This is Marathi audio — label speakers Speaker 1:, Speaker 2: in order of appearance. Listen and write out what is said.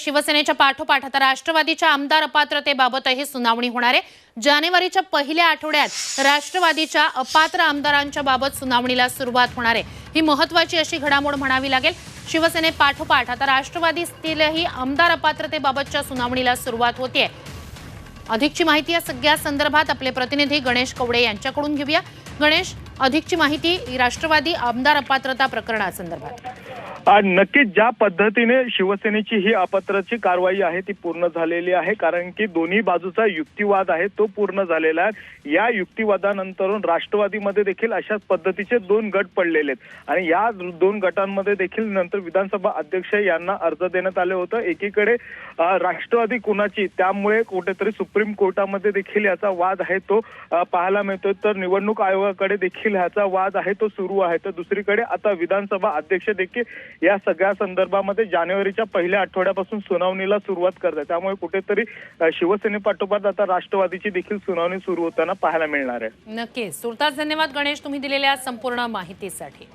Speaker 1: शिवसेनेच्या पाठोपाठ. आता राष्ट्रवादीच्या आमदार अपात्रतेबाबतही सुनावणी होणार आहे. जानेवारीच्या पहिल्या आठवड्यात राष्ट्रवादीच्या अपात्र आमदारांच्या बाबत सुनावणीला सुरुवात होणार आहे. ही महत्वाची अशी घडामोड म्हणावी लागेल. शिवसेने पाठोपाठ. आता राष्ट्रवादीतीलही आमदार अपात्रतेबाबतच्या सुनावणीला सुरुवात होतीये. अधिकची माहिती या सगळ्या संदर्भात आपले प्रतिनिधी गणेश कवडे यांच्याकडून घेऊया. गणेश अधिकची माहिती राष्ट्रवादी आमदार अपात्रता प्रकरणासंदर्भात.
Speaker 2: नक्कीच ज्या पद्धतीने शिवसेनेची ही अपत्राची कारवाई आहे ती पूर्ण झालेली आहे. कारण की दोन्ही बाजूचा युक्तिवाद आहे तो पूर्ण झालेला आहे. या युक्तिवादानंतरून राष्ट्रवादीमध्ये देखील अशाच पद्धतीचे दोन गट पडलेले आहेत. आणि या दोन गटांमध्ये देखील नंतर विधानसभा अध्यक्ष यांना अर्ज देण्यात आले होतं. एकीकडे राष्ट्रवादी कुणाची त्यामुळे कुठेतरी सुप्रीम कोर्टामध्ये देखील याचा वाद आहे तो पाहायला मिळतोय. तर निवडणूक आयोगाकडे देखील ह्याचा वाद आहे तो सुरू आहे. तर दुसरीकडे आता विधानसभा अध्यक्ष देखील या सगळ्या संदर्भामध्ये जानेवारीच्या पहिल्या आठवड्यापासून सुनावणीला सुरुवात करतात. त्यामुळे कुठेतरी शिवसेनेपाठोपाठ आता राष्ट्रवादीची देखील सुनावणी सुरू होताना पाहायला मिळणार आहे.
Speaker 1: नक्कीच. तुर्तास धन्यवाद गणेश तुम्ही दिलेल्या संपूर्ण माहितीसाठी.